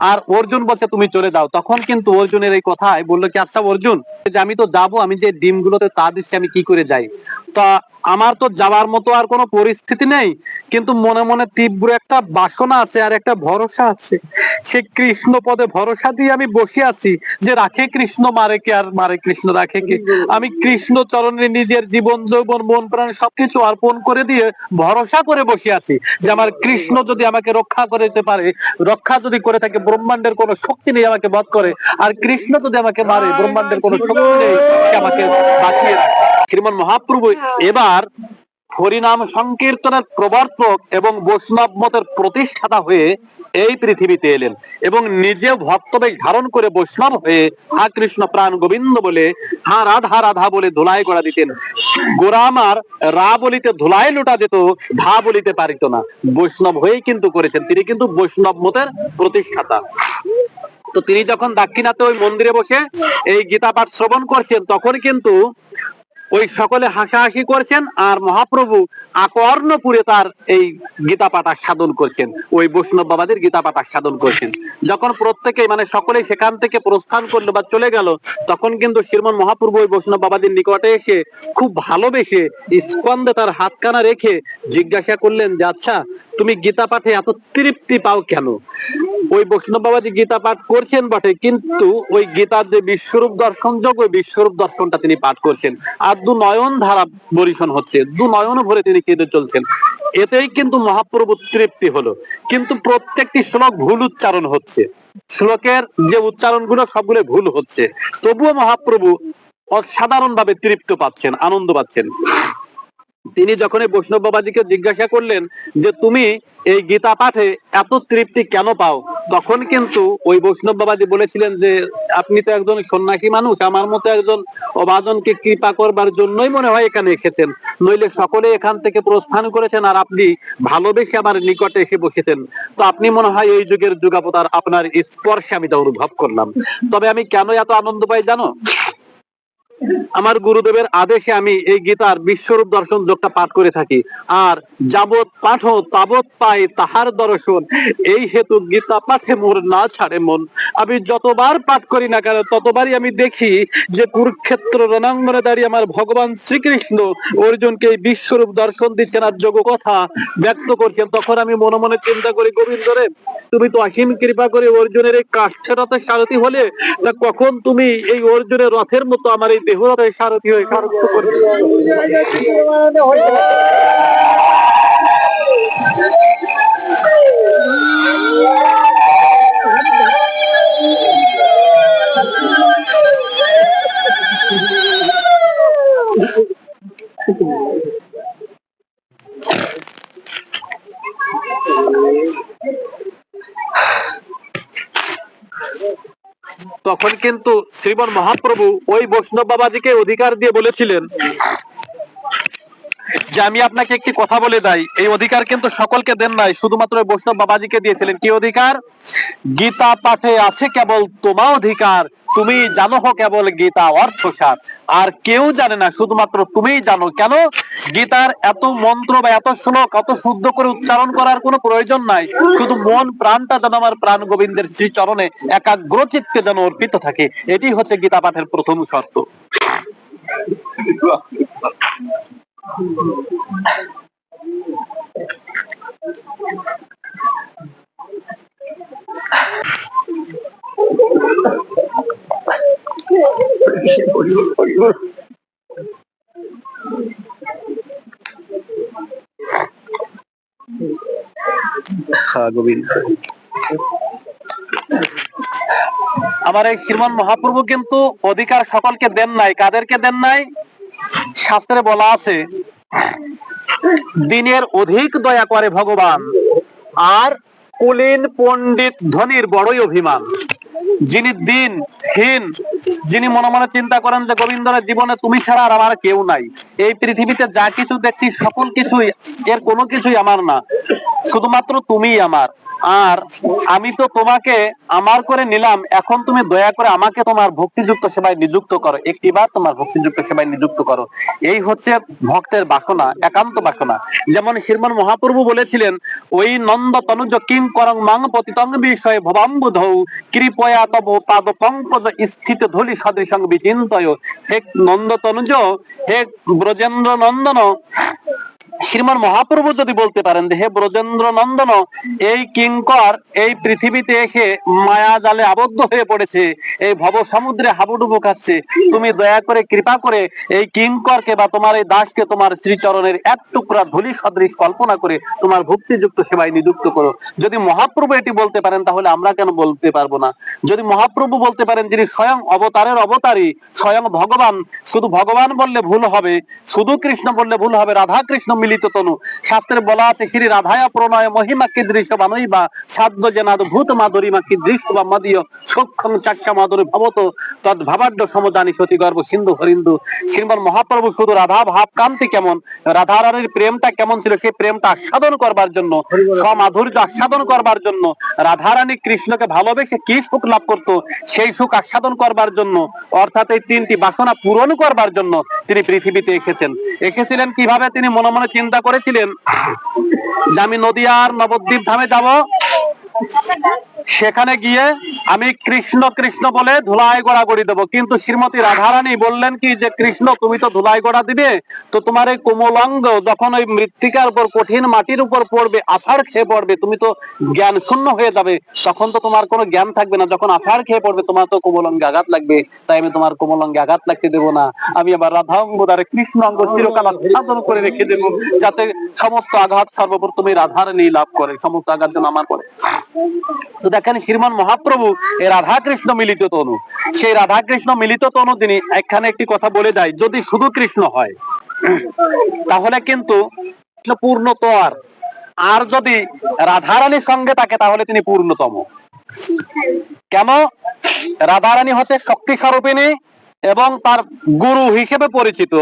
আর অর্জুন বলছে, তুমি চলে যাও। তখন কিন্তু অর্জুনের এই কথায় বলল কি আচ্ছা অর্জুন, যে আমি তো যাব, আমি যে ডিম গুলোতে তা দিচ্ছি, আমি কি করে যাই? তা আমার তো যাওয়ার মতো আর কোনো পরিস্থিতি নেই, কিন্তু মনে মনে তীব্র একটা বাসনা আছে আর একটা ভরসা আছে। সে কৃষ্ণ পদে ভরসা দিয়ে আমি বসে আছি যে রাখে কৃষ্ণ, মারে কে আর মারে কৃষ্ণ, রাখে কে? আমি কৃষ্ণ চরণে নিজের জীবন, যৌবন, মন, প্রাণ সবকিছু অর্পণ করে দিয়ে ভরসা করে বসে আছি যে আমার কৃষ্ণ যদি আমাকে রক্ষা করে দিতে পারে, রক্ষা যদি করে থাকে, ব্রহ্মাণ্ডের কোনো শক্তি নেই আমাকে বধ করে, আর কৃষ্ণ যদি আমাকে মারে, ব্রহ্মাণ্ডের কোনো শক্তি নেই আমাকে বাঁচিয়ে রাখে। শ্রীমন মহাপ্রভু এবার হরিনাম সংকীর্তনের প্রবর্তক এবং বৈষ্ণব মতের প্রতিষ্ঠাতা হয়ে এই পৃথিবীতে এলেন এবং নিজে ভক্তবেশ ধারণ করে বৈষ্ণব হয়ে হা কৃষ্ণ প্রাণ গোবিন্দ বলে হা রাধা রাধা বলে ধুলাই করা দিতেন। গোরামার রা বলিতে ধুলাই লোটা যেত ধা বলিতে পারিত না। বৈষ্ণব হয়েই কিন্তু করেছেন তিনি কিন্তু বৈষ্ণব মতের প্রতিষ্ঠাতা। তো তিনি যখন দাক্ষিণাতে ওই মন্দিরে বসে এই গীতা পাঠ শ্রবণ করছেন তখন কিন্তু ওই সকলে হাসাহাসি করছেন আর মহাপ্রভু আকর্ণপুরে তার এই গীতা পাঠ আস্বাদন করছেন। ওই বৈষ্ণব বাবাদের গীতা পাঠ আস্বাদন করছেন। যখন প্রত্যেকে মানে সকলে সেখান থেকে প্রস্থান করল বা চলে গেল, তখন কিন্তু শ্রীমন মহাপ্রভু ওই বৈষ্ণব বাবাদের নিকটে এসে খুব ভালোবেসে স্কন্দে তার হাতখানা রেখে জিজ্ঞাসা করলেন যে আচ্ছা তুমি গীতা পাঠে এত তৃপ্তি পাও কেন? ওই বৈষ্ণব বাবাজি গীতা পাঠ করছেন বটে, কিন্তু ওই গীতার যে বিশ্বরূপ দর্শন যোগ, ওই বিশ্বরূপ দর্শনটা তিনি পাঠ করছেন। আর দু নয়ন ধারা বরিশন হচ্ছে, দু নয়ন ভরে তিনি কেঁদে চলছেন। এতেই কিন্তু মহাপ্রভু তৃপ্তি হলো। কিন্তু প্রত্যেকটি শ্লোক ভুল উচ্চারণ হচ্ছে। শ্লোকের যে উচ্চারণগুলো সবগুলো ভুল হচ্ছে। তবুও মহাপ্রভু অসাধারণ ভাবে তৃপ্ত পাচ্ছেন, আনন্দ পাচ্ছেন। তিনি যখন এই বৈষ্ণব বাবাজিকে জিজ্ঞাসা করলেন যে, তুমি এই গীতা পাঠে এত তৃপ্তি কেন পাও? তখন কিন্তু ওই বৈষ্ণব বাবাজি বলেছিলেন যে, আপনি তো একজন সন্ন্যাসী মানুষ, আমার মতো একজন অবাদনকে কৃপা করবার জন্যই মনে হয় এখানে এসেছেন। নইলে সকলে এখান থেকে প্রস্থান করেছেন আর আপনি ভালোবেসে আমার নিকটে এসে বসেছেন। তো আপনি মনে হয় এই যুগের যুগাবতার আপনার স্পর্শে আমি তা অনুভব করলাম। তবে আমি কেন এত আনন্দ পাই জানো? আমার গুরুদেবের আদেশে আমি এই গীতার বিশ্বরূপ দর্শন যোগটা পাঠ করে থাকি। আর যাবৎ পাঠ, তাবৎ পাই তাহার দর্শন। এই হেতু গীতা পাঠে মোর না ছাড়ে মন। আমি যতবার পাঠ করি না কেন, ততবারই আমি দেখি যে কুরুক্ষেত্র রণাঙ্গনে দাঁড়িয়ে আমার ভগবান শ্রীকৃষ্ণ অর্জুনকে এই বিশ্বরূপ দর্শন দিচ্ছেন আর যোগ কথা ব্যক্ত করছেন। তখন আমি মনে মনে চিন্তা করি, গোবিন্দ রে, তুমি তো অসীম কৃপা করে অর্জুনের এই কাষ্ঠের রথের সারথি হলে, তা কখন তুমি এই অর্জুনের রথের মতো আমার এই দেহ রথের সারথি হয়ে সারথ্য করবে তখন কিন্তু শ্রীমন মহাপ্রভু ওই বৈষ্ণব বাবাজিকে অধিকার দিয়ে বলেছিলেন যে আমি আপনাকে একটি কথা বলে দেই এই অধিকার কিন্তু সকলকে দেন নাই, শুধুমাত্র বৈষ্ণব বাবাজিকে দিয়েছিলেন। কি অধিকার? গীতা পাঠে আছে কেবল তোমা অধিকার, তুমি জানো কেবল গীতা অর্থসার আর কেউ জানে না, শুধুমাত্র তুমিই জানো। কেন? গীতার এত মন্ত্র বা এত শ্লোক এত শুদ্ধ করে উচ্চারণ করার কোনো প্রয়োজন নাই। শুধু মন, প্রাণটা যেন আমার প্রাণ গোবিন্দের শ্রী চরণে একাগ্র চিত্তে যেন অর্পিত থাকে। এটি হচ্ছে গীতা পাঠের প্রথম শর্ত। আমার এই শ্রীমন মহাপ্রভু কিন্তু অধিকার সকলকে দেন নাই। কাদেরকে দেন নাই? শাস্ত্রে বলা আছে দিনের অধিক দয়া করে ভগবান আর কুলীন পণ্ডিত ধনির বড়ই অভিমান। যিনি দিন হীন যিনি মনে মনে চিন্তা করেন যে গোবিন্দনের জীবনে তুমি ছাড়া আর আমার কেউ নাই। এই পৃথিবীতে যা কিছু দেখছি, সকল কিছুই, এর কোনো কিছুই আমার না। শুধুমাত্র তুমিই আমার। আর আমি তো তোমাকে আমার করে নিলাম। এখন তুমি দয়া করে আমাকে তোমার ভক্তিযুক্ত সেবায় নিযুক্ত করো। একটিবার তোমার ভক্তিযুক্ত সেবায় নিযুক্ত করো। এই হচ্ছে ভক্তের বাসনা, একান্ত বাসনা। যেমন শ্রীমন মহাপ্রভু বলেছিলেন, ওই নন্দ তনুজ কিং করং মাং পতিতং বিষয়ে ভবাম্বুধৌ কৃপয়া তব পাদ পঙ্কজ স্থিত বিচিন্তয়। হে নন্দ তনুজ হে ব্রজেন্দ্র নন্দন শ্রীমান মহাপ্রভু যদি বলতে পারেন যে, হে ব্রজেন্দ্র নন্দন এই কিঙ্কর এই পৃথিবীতে এসে মায়া জালে আবদ্ধ হয়ে পড়েছে, এই ভব সমুদ্রে হাবুডুবু খাচ্ছে। তুমি দয়া করে কৃপা করে এই কিঙ্করকে বা তোমার এই দাসকে তোমার শ্রীচরণের এক টুকরা ধুলি সদৃশ কল্পনা করে তোমার ভক্তিযুক্ত সেবায় নিযুক্ত করো। যদি মহাপ্রভু এটি বলতে পারেন, তাহলে আমরা কেন বলতে পারব না? যদি মহাপ্রভু বলতে পারেন, যিনি স্বয়ং অবতারের অবতারী, স্বয়ং ভগবান, শুধু ভগবান বললে ভুল হবে, শুধু কৃষ্ণ বললে ভুল হবে, রাধা কৃষ্ণ মিলিত তনু। শাস্ত্রে বলা আছে, শ্রী রাধায়া প্রণয় মহিমা কি দৃশ্য বানই বা? সাধ্য জেনাদ ভূত মাধুরীমা কি দৃশ্য বা মদীয়? সূক্ষ্ম চাক্ষা মাধুরী ভবত তদ ভাবাড্য সমদানি সতী গর্ভ সিন্ধু হরিন্দু। শ্রীমান মহাপ্রভু শুধু রাধা ভাব কান্তি কেমন? রাধা রানীর প্রেমটা কেমন ছিল? সেই প্রেমটা আস্বাদন করবার জন্য, সমাধুর্য আস্বাদন করবার জন্য রাধা রানী কৃষ্ণকে ভালোবেসে কি সুখ লাভ করত, সেই সুখ আস্বাদন করবার জন্য, অর্থাৎ এই তিনটি বাসনা পূরণ করবার জন্য তিনি পৃথিবীতে এসেছেন। এসেছিলেন কীভাবে? তিনি মনে মনে চিন্তা করেছিলেন যে আমি নদীয়ার নবদ্বীপ ধামে যাব। সেখানে গিয়ে আমি কৃষ্ণ কৃষ্ণ বলে ধুলাই গড়া গড়ি দেবো। কিন্তু শ্রীমতী রাধারানী বললেন কি যে, কৃষ্ণ, তুমি তো ধুলাই গড়া দিবে, তো তোমার এই কোমলাঙ্গ যখন ওই মৃত্তিকার উপর, কঠিন মাটির উপর পড়বে, আষাঢ় খেয়ে পড়বে, তুমি তো জ্ঞান শূন্য হয়ে যাবে, তখন তো তোমার কোনো জ্ঞান থাকবে না। যখন আষাঢ় খেয়ে পড়বে, তোমার তো কোমলঙ্গে আঘাত লাগবে, তাই আমি তোমার কোমলঙ্গে আঘাত লাগতে দেবো না। আমি আবার রাধা অঙ্গ দ্বারা কৃষ্ণ অঙ্গ চিরকাল আচ্ছাদন করে রেখে দেবো, যাতে সমস্ত আঘাত সর্বপ্রথমে রাধারানী লাভ করে, সমস্ত আঘাত যেন আমার করে তো দেখেন শ্রীমান মহাপ্রভু, এই রাধা কৃষ্ণ মিলিত তনু। সেই রাধা কৃষ্ণ মিলিত তনু তিনি এখানে একটি কথা বলে যায় যদি শুধু কৃষ্ণ হয়, তাহলে কিন্তু কৃষ্ণ পূর্ণতর আর। যদি রাধারানীর সঙ্গে থাকে, তাহলে তিনি পূর্ণতম। কেন? রাধারানী হচ্ছে শক্তি স্বরূপিণী এবং তার গুরু হিসেবে পরিচিত।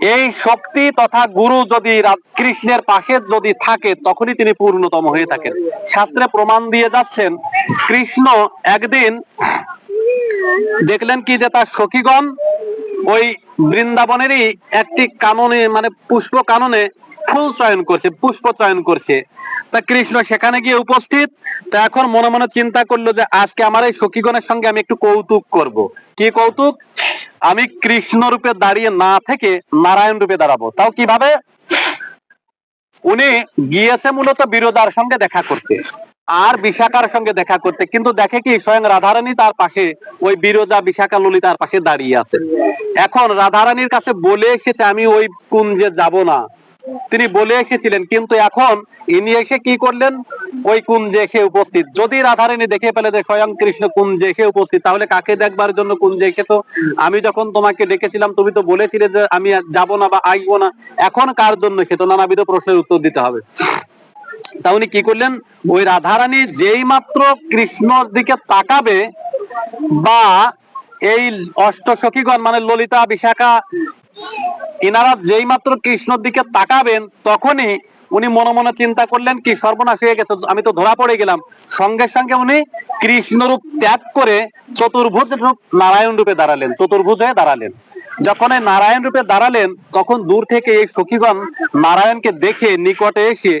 এই শক্তি তথা গুরু যদি কৃষ্ণের পাশে যদি থাকে, তখনই তিনি পূর্ণতম হয়ে থাকেন। শাস্ত্রে প্রমাণ দিয়ে যাচ্ছেন, কৃষ্ণ একদিন দেখলেন কি যে তার সখীগণ ওই বৃন্দাবনেরই একটি কাননে মানে পুষ্প কাননে ফুল চয়ন করছে, পুষ্প চয়ন করছে। তা কৃষ্ণ সেখানে গিয়ে উপস্থিত। তা এখন মনে মনে চিন্তা করল যে আজকে আমার এই সখীগণের সঙ্গে আমি একটু কৌতুক করব। কি কৌতুক? আমি কৃষ্ণ রূপে দাঁড়িয়ে না থেকে নারায়ণ রূপে দাঁড়াবো। তাও কীভাবে? উনি গিয়েছে মূলত বিরোধার সঙ্গে দেখা করতে, আর বিশাখার সঙ্গে দেখা করতে, কিন্তু দেখে কি স্বয়ং রাধারানী তার পাশে, ওই বিরোধা বিশাখা ললি তার পাশে দাঁড়িয়ে আছে। এখন রাধারানীর কাছে বলে এসেছে, আমি ওই কুঞ্জে যাব না। তিনি বলে এসেছিলেন, কিন্তু এখন ইনি এসে কি করলেন? ওই কুঞ্জে এসে উপস্থিত। যদি রাধারানী দেখে পেলে যে স্বয়ং কৃষ্ণ কুঞ্জে এসে উপস্থিত, তাহলে কাকে দেখবার জন্য কুঞ্জে এসেছ? আমি যখন তোমাকে ডেকেছিলাম, তুমি তো বলেছিলে যে আমি যাব না বা আসব না। এখন কার জন্য সে তো নানাবিধ প্রশ্নের উত্তর দিতে হবে। তা উনি কি করলেন? ওই রাধারানী যেই মাত্র কৃষ্ণর দিকে তাকাবে, বা এই অষ্টসখীগণ মানে ললিতা, বিশাখা এনারা যেই মাত্র কৃষ্ণর দিকে তাকাবেন, তখনই উনি মনে মনে চিন্তা করলেন, কি সর্বনাশ হয়ে গেছে, আমি তো ধরা পড়ে গেলাম। সঙ্গে সঙ্গে উনি কৃষ্ণ রূপ ত্যাগ করে চতুর্ভুজ রূপ নারায়ণ রূপে দাঁড়ালেন, চতুর্ভুজ হয়ে দাঁড়ালেন। যখন এই নারায়ণ রূপে দাঁড়ালেন, তখন দূর থেকে এই সখীগণ নারায়ণকে দেখে নিকটে এসে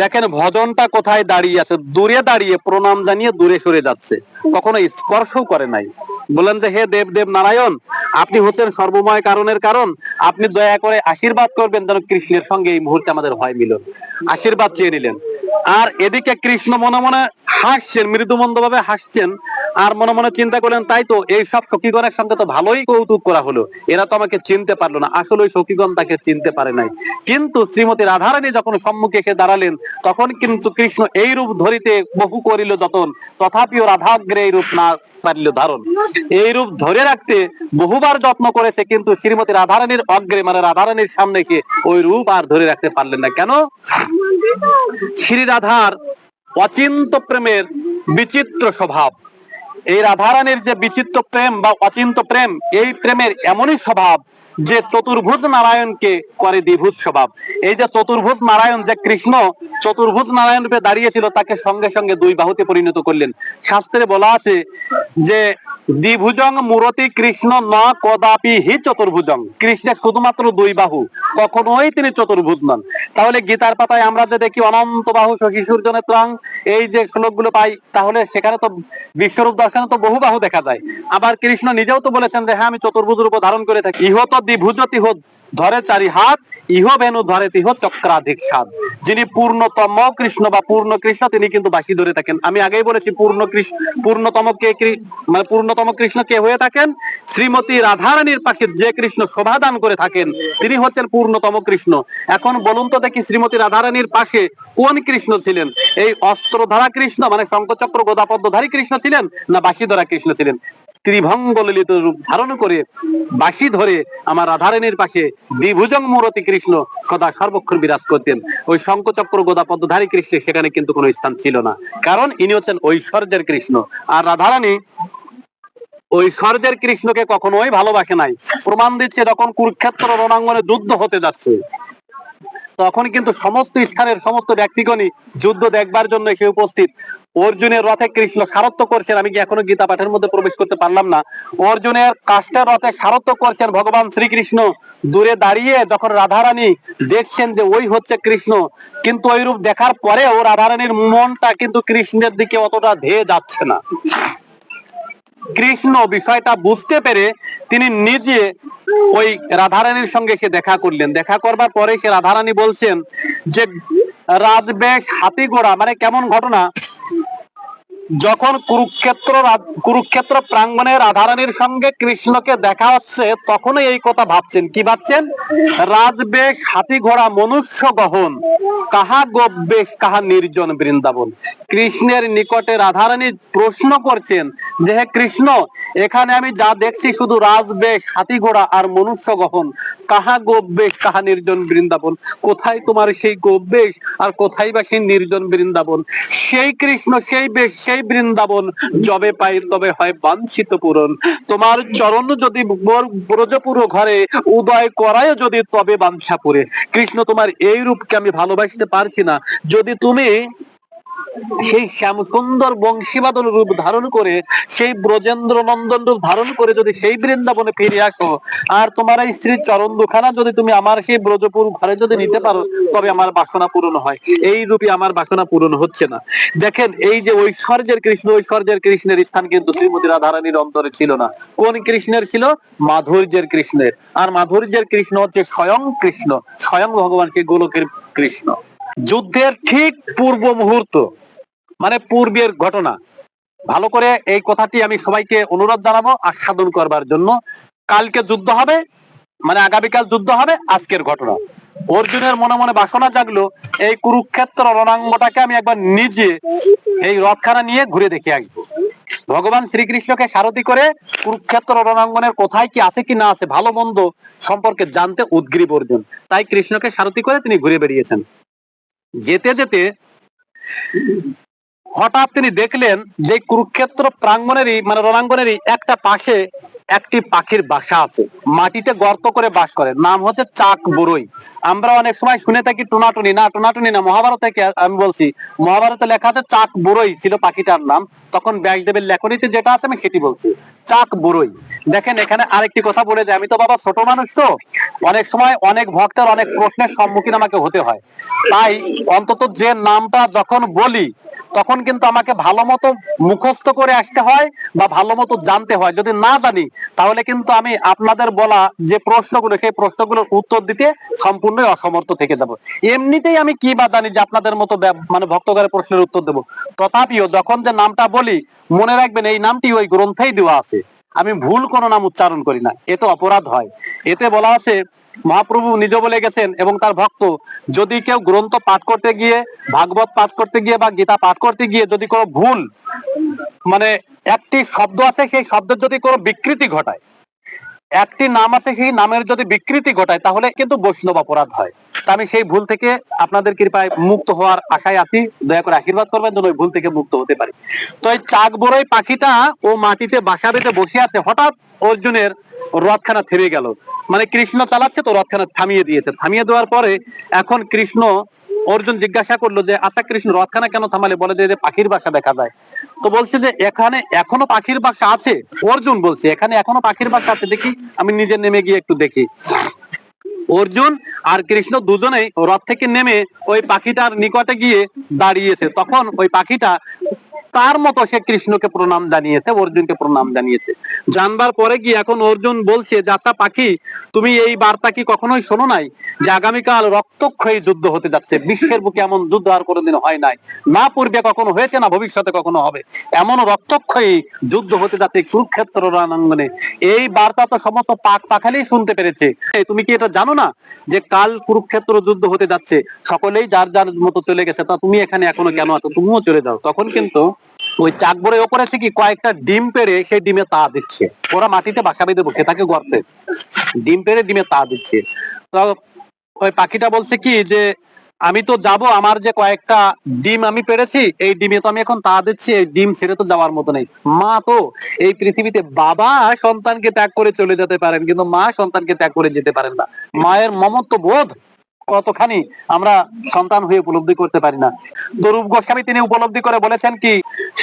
দেখেন ভজনটা কোথায় দাঁড়িয়ে আছে, দূরে দাঁড়িয়ে প্রণাম জানিয়ে দূরে সরে যাচ্ছে। কখনো স্পর্শও করে নাই। বললেন যে, হে দেব দেব নারায়ণ, আপনি হচ্ছেন সর্বময় কারণের কারণ। আপনি দয়া করে আশীর্বাদ করবেন যেন কৃষ্ণের সঙ্গে এই মুহূর্তে আমাদের হয় মিলন। আশীর্বাদ চেয়ে নিলেন। আর এদিকে কৃষ্ণ মনে মনে হাসছেন মৃদুমন্দ ভাবে হাসছেন, আর মনে মনে চিন্তা করলেন, তাই তো, এই সব সখীগণের সঙ্গে তো ভালোই কৌতুক করা হলো। এরা তো আমাকে চিনতে পারল না। আসলে ওই সখীগণ তাকে চিনতে পারে নাই। কিন্তু শ্রীমতী রাধারানী যখন সম্মুখে এসে দাঁড়ালেন, তখন কিন্তু কৃষ্ণ এই রূপ ধরিতে বহু করিল যতন। তথাপিও রাধাগ্রে এই রূপ না পারিল ধারণ। এই রূপ ধরে রাখতে বহুবার যত্ন করেছে কিন্তু শ্রীমতী রাধারানীর অগ্রে মানে রাধারানীর সামনে গিয়ে ওই রূপ আর ধরে রাখতে পারলেন না। কেন? শ্রী রাধার অচিন্ত প্রেমের বিচিত্র স্বভাব। এই রাধারানীর যে বিচিত্র প্রেম বা অচিন্ত প্রেম, এই প্রেমের এমনই স্বভাব যে চতুর্ভুজ নারায়ণকে করে দ্বিভুজ স্বভাব। এই যে চতুর্ভুজ নারায়ণ যে কৃষ্ণ, চতুর্ভুজ নারায়ণ রূপে দাঁড়িয়েছিল, তাকে সঙ্গে সঙ্গে দুই বাহুতে পরিণত করলেন। শাস্ত্রে বলা আছে যে, দ্বিভুজং মূরতি কৃষ্ণ ন কদাপি হি চতুর্ভুজং। কৃষ্ণের শুধুমাত্র দুই বাহু, কখনোই তিনি চতুর্ভুজ নন। তাহলে গীতার পাতায় আমরা যে দেখি, অনন্ত বাহু শশী সূর্য নেত্রাং, এই যে শ্লোকগুলো পাই, তাহলে সেখানে তো বিশ্বরূপ দর্শনে তো বহু বাহু দেখা যায়। আবার কৃষ্ণ নিজেও তো বলেছেন যে হ্যাঁ আমি চতুর্ভুজ রূপ ধারণ করে থাকি। ইহ তো দ্বিভুজ ধরে চারি হাত, ইহ বেনু ধরে তিহ চক্রাধিক সাত যিনি পূর্ণতম কৃষ্ণ বা পূর্ণ কৃষ্ণ তিনি কিন্তু বাসি ধরে থাকেন। আমি আগেই বলেছি পূর্ণ কৃষ্ণ পূর্ণতম কে মানে পূর্ণতম কৃষ্ণ কে হয়ে থাকেন? শ্রীমতী রাধারানীর পাশে যে কৃষ্ণ শোভা দান করে থাকেন, তিনি হচ্ছেন পূর্ণতম কৃষ্ণ। এখন বলুন তো দেখি শ্রীমতী রাধারানীর পাশে কোন কৃষ্ণ ছিলেন? এই অস্ত্রধারা কৃষ্ণ মানে শঙ্কচক্র গোদাপদ্মধারী কৃষ্ণ ছিলেন, না বাসিধরা কৃষ্ণ ছিলেন? ত্রিভঙ্গ ললিত রূপ ধারণ করে বাসি ধরে আমার রাধারানীর পাশে দ্বিভুজং মূরতি কৃষ্ণ সদা সর্বক্ষণ বিরাজ করতেন। ওই শঙ্কচক্র গোদা পদ্মধারী কৃষ্ণ সেখানে কিন্তু কোনো স্থান ছিল না। কারণ ইনি হচ্ছেন ঐশ্বর্যের কৃষ্ণ। আর রাধারানী ঐশ্বর্যের কৃষ্ণকে কখনোই ভালোবাসে নাই। প্রমাণ দিচ্ছে যখন কুরুক্ষেত্র রণাঙ্গনে যুদ্ধ হতে যাচ্ছে। তখন কিন্তু সমস্ত স্থানের সমস্ত ব্যক্তিগণই যুদ্ধ দেখবার জন্য এসে উপস্থিত। অর্জুনের রথে কৃষ্ণ সারত্ব করছেন, আমি কি এখনও গীতা পাঠের মধ্যে প্রবেশ করতে পারলাম না। অর্জুনের কাষ্টের রথে সারত্ব করছেন ভগবান শ্রীকৃষ্ণ। দূরে দাঁড়িয়ে যখন রাধারানী দেখছেন যে ওই হচ্ছে কৃষ্ণ, কিন্তু ওই রূপ দেখার পরেও রাধারানীর মনটা কিন্তু কৃষ্ণের দিকে অতটা ধেয়ে যাচ্ছে না। কৃষ্ণ বিষয়টা বুঝতে পেরে তিনি নিজে ওই রাধারানীর সঙ্গে সে দেখা করলেন। দেখা করবার পরে সে রাধারানী বলছেন যে, রাজবেশ হাতি ঘোড়া মানে কেমন ঘটনা? যখন কুরুক্ষেত্র কুরুক্ষেত্র প্রাঙ্গণে রাধারানীর সঙ্গে কৃষ্ণকে দেখা হচ্ছে, তখনই এই কথা ভাবছেন। কি ভাবছেন? রাজবেশ হাতি ঘোড়া মনুষ্য গহন, কাহা গোবেশ কাহা নির্জন বৃন্দাবন। কৃষ্ণের নিকটে রাধারানী প্রশ্ন করছেন যে, হে কৃষ্ণ, এখানে আমি যা দেখছি শুধু রাজবেশ হাতি ঘোড়া আর মনুষ্য গহন, কাহা গোবেশ কাহা নির্জন বৃন্দাবন? কোথায় তোমার সেই গোবেশ আর কোথায় বা সেই নির্জন বৃন্দাবন? সেই কৃষ্ণ, সেই বেশ, সেই বৃন্দাবন, যবে পাই তবে হয় বাঞ্ছিত পূরণ। তোমার চরণ যদি ব্রজপুর ঘরে, উদয় করায় যদি তবে বাঞ্ছা পুরে কৃষ্ণ তোমার এই রূপকে আমি ভালোবাসতে পারছি না। যদি তুমি সেই শ্যাম সুন্দর বংশীবাদন রূপ ধারণ করে, সেই ব্রজেন্দ্র নন্দন রূপ ধারণ করে যদি সেই বৃন্দাবনে ফিরে আসো, আর তোমার এই স্ত্রীর চরণ দুখানা যদি তুমি আমার সেই ব্রজপুর ঘরে যদি নিতে পারো, তবে আমার বাসনা পূরণ হয়। এই রূপে আমার বাসনা পূরণ হচ্ছে না। দেখেন, এই যে ঐশ্বর্যের কৃষ্ণ, ঐশ্বর্যের কৃষ্ণের স্থান কিন্তু শ্রীমতী রাধারানীর অন্তরে ছিল না। কোন কৃষ্ণের ছিল? মাধুর্যের কৃষ্ণের। আর মাধুর্যের কৃষ্ণ হচ্ছে স্বয়ং কৃষ্ণ। স্বয়ং ভগবান সেই গোলকের কৃষ্ণ। যুদ্ধের ঠিক পূর্ব মুহূর্ত মানে পূর্বের ঘটনা। ভালো করে এই কথাটি আমি সবাইকে অনুরোধ জানাব আস্বাদন করবার জন্য। কালকে যুদ্ধ হবে মানে আগামীকাল যুদ্ধ হবে, আজকের ঘটনা। অর্জুনের মনে মনে বাসনা জাগলো, এই কুরুক্ষেত্র রণাঙ্গটাকে আমি একবার নিজে এই রথখানা নিয়ে ঘুরে দেখে আসব। ভগবান শ্রীকৃষ্ণকে সারথি করে কুরুক্ষেত্র রণাঙ্গনের কোথায় কি আছে কি না আছে ভালো মন্দ সম্পর্কে জানতে উদ্গ্রীব অর্জুন তাই কৃষ্ণকে সারথি করে তিনি ঘুরে বেরিয়েছেন যেতে যেতে হঠাৎ তিনি দেখলেন যে কুরুক্ষেত্র প্রাঙ্গণেরই মানে রণাঙ্গনেরই একটা পাশে একটি পাখির বাসা আছে। মাটিতে গর্ত করে বাস করে। নাম হচ্ছে চাক বড়ই। আমরা অনেক সময় শুনে থাকি টোনাটুনি। না টোনাটুনি না, মহাভারত আমি বলছি, মহাভারতে লেখা আছে চাক বড়ই ছিল পাখিটার নাম। তখন ব্যাসদেবের লেখনীতে যেটা আছে আমি সেটি বলছি। চাক বড়ই। দেখেন, এখানে আরেকটি কথা বলে যায় আমি তো বাবা ছোট মানুষ তো। অনেক সময় অনেক ভক্তের অনেক প্রশ্নের সম্মুখীন আমাকে হতে হয়। তাই অন্তত যে নামটা যখন বলি, তখন কিন্তু আমাকে ভালো মতো মুখস্থ করে আসতে হয় বা ভালো মতো জানতে হয়। যদি না জানি তাহলে কিন্তু আমি আপনাদের বলা যে প্রশ্নগুলো, সেই প্রশ্নগুলোর উত্তর দিতে সম্পূর্ণই অসমর্থ থেকে যাব। এমনিতেই আমি কি বা জানি যে আপনাদের মতো মানে ভক্তগারের প্রশ্নের উত্তর দেব। তথাপিও যখন যে নামটা বলি, মনে রাখবেন এই নামটি ওই গ্রন্থেই দেওয়া আছে। আমি ভুল কোনো নাম উচ্চারণ করি না। এতে অপরাধ হয়। এতে বলা আছে মহাপ্রভু নিজ বলে গেছেন এবং তার ভক্ত, যদি কেউ গ্রন্থ পাঠ করতে গিয়ে, ভাগবত পাঠ করতে গিয়ে বা গীতা পাঠ করতে গিয়ে যদি কোনো ভুল মানে একটি শব্দ আছে, সেই শব্দের যদি কোনো বিকৃতি ঘটায়, একটি নাম আছে, সেই নামের যদি বিকৃতি ঘটায়, তাহলে কিন্তু বৈষ্ণব অপরাধ হয়। তা আমি সেই ভুল থেকে আপনাদের কৃপায় মুক্ত হওয়ার আশায় আছি। দয়া করে আশীর্বাদ করবেন যেন ওই ভুল থেকে মুক্ত হতে পারি। তো এই চাক বড়ই পাখিটা ও মাটিতে বাসা বেঁধে বসে আছে, হঠাৎ অর্জুনের রথখানা থেমে গেল। মানে কৃষ্ণ চালাচ্ছে তো রথখানা থামিয়ে দিয়েছে। থামিয়ে দেওয়ার পরে এখন কৃষ্ণ অর্জুন জিজ্ঞাসা করল যে আচ্ছা কৃষ্ণ, রথখানা কেন থামালে? বলে যে পাখির বাসা দেখা যায়। তো বলছে যে, এখানে এখনও পাখির বাসা আছে? অর্জুন বলছে, এখানে এখনও পাখির বাসা আছে, দেখি, আমি নিজে নেমে গিয়ে একটু দেখি। অর্জুন আর কৃষ্ণ দুজনেই রথ থেকে নেমে ওই পাখিটার নিকটে গিয়ে দাঁড়িয়েছে। তখন ওই পাখিটা তার মতো সে কৃষ্ণকে প্রণাম জানিয়েছে, অর্জুনকে প্রণাম জানিয়েছে। জানবার পরে গিয়ে এখন অর্জুন বলছে যাত্রা পাখি, তুমি এই বার্তা কি কখনোই শোনো নাই? যে আগামীকাল রক্তক্ষয়ী যুদ্ধ হতে যাচ্ছে। বিশ্বের বুকে এমন যুদ্ধ আর কোনোদিন হয় নাই। না পূর্বে কখনো হয়েছে, না ভবিষ্যতে কখনো হবে। এমন রক্তক্ষয়ী যুদ্ধ হতে যাচ্ছে কুরুক্ষেত্র রণাঙ্গনে এই বার্তা তো সমস্ত পাক পাখালেই শুনতে পেরেছে। তুমি কি এটা জানো না যে কাল কুরুক্ষেত্র যুদ্ধ হতে যাচ্ছে? সকলেই যার যার মতো চলে গেছে। তা তুমি এখানে এখনও কেন আছো? তুমিও চলে যাও। তখন কিন্তু ওই চাকবরে ওপরে কি কয়েকটা ডিম পেরে সেই ডিমে তা দিচ্ছে? ওরা মাটিতে বাসা বেঁধে বসে থাকে গর্তে। ডিম পেরে ডিমে তা দিচ্ছে। তো ওই পাখিটা বলছে কি যে, আমি তো যাব, আমার যে কয়েকটা ডিম আমি পেরেছি এই ডিমে তো আমি এখন তা দিচ্ছি, এই ডিম ছেড়ে তো যাওয়ার মতো নেই। মা তো এই পৃথিবীতে বাবা সন্তানকে ত্যাগ করে চলে যেতে পারেন, কিন্তু মা সন্তানকে ত্যাগ করে যেতে পারেন না। মায়ের মমত্ব বোধ কতখানি আমরা সন্তান হয়ে উপলব্ধি করতে পারি না? তো রূপ গোস্বামী তিনি উপলব্ধি করে বলেছেন কি,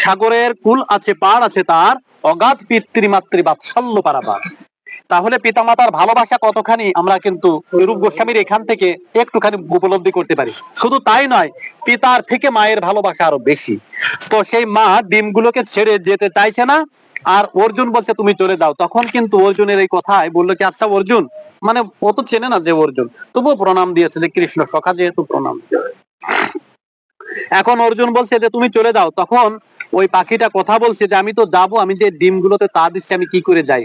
সাগরের কুল আছে পার আছে তার, অগাধ পিতৃমাতৃ বাৎসল্য পারাবার তাহলে পিতামাতার ভালোবাসা কতখানি আমরা কিন্তু রূপ গোস্বামীর এখান থেকে একটুখানি উপলব্ধি করতে পারি? শুধু তাই নয়, পিতার থেকে মায়ের ভালোবাসা আরও বেশি। তো সেই মা ডিমগুলোকে ছেড়ে যেতে চাইছে না আর অর্জুন বলছে, তুমি চলে যাও। তখন কিন্তু অর্জুনের এই কথায় বলল কি আচ্ছা অর্জুন। মানে অত চেনে না যে অর্জুন। তবুও প্রণাম দিয়েছে যে কৃষ্ণ, সখা যেহেতু প্রণাম। এখন অর্জুন বলছে যে, তুমি চলে যাও। তখন ওই পাখিটা কথা বলছে যে, আমি তো যাব, আমি যে ডিমগুলোতে তা দিচ্ছি, আমি কি করে যাই?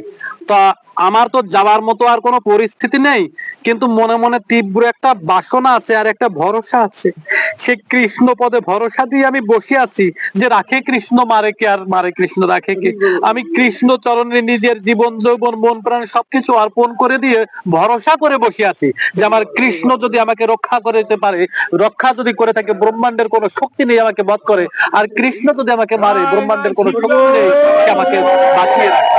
তা আমার তো যাওয়ার মতো আর কোনো পরিস্থিতি নেই, কিন্তু মনে মনে তীব্র একটা বাসনা আছে আর একটা ভরসা আছে। সে কৃষ্ণ পদে ভরসা দিয়ে আমি বসে আছি যে, রাখে কৃষ্ণ, মারে কে আর মারে কৃষ্ণ, রাখে কে? আমি কৃষ্ণ চরণে নিজের জীবন, যৌবন, মন, প্রাণ সবকিছু অর্পণ করে দিয়ে ভরসা করে বসে আছি যে, আমার কৃষ্ণ যদি আমাকে রক্ষা করতে পারে, রক্ষা যদি করে থাকে, ব্রহ্মাণ্ডের কোনো শক্তি নেই আমাকে বধ করে, আর কৃষ্ণ যদি আমাকে একেবারে ব্রহ্মাণ্ডের কোন শক্তি নেই আমাকে বাঁচিয়ে রাখে।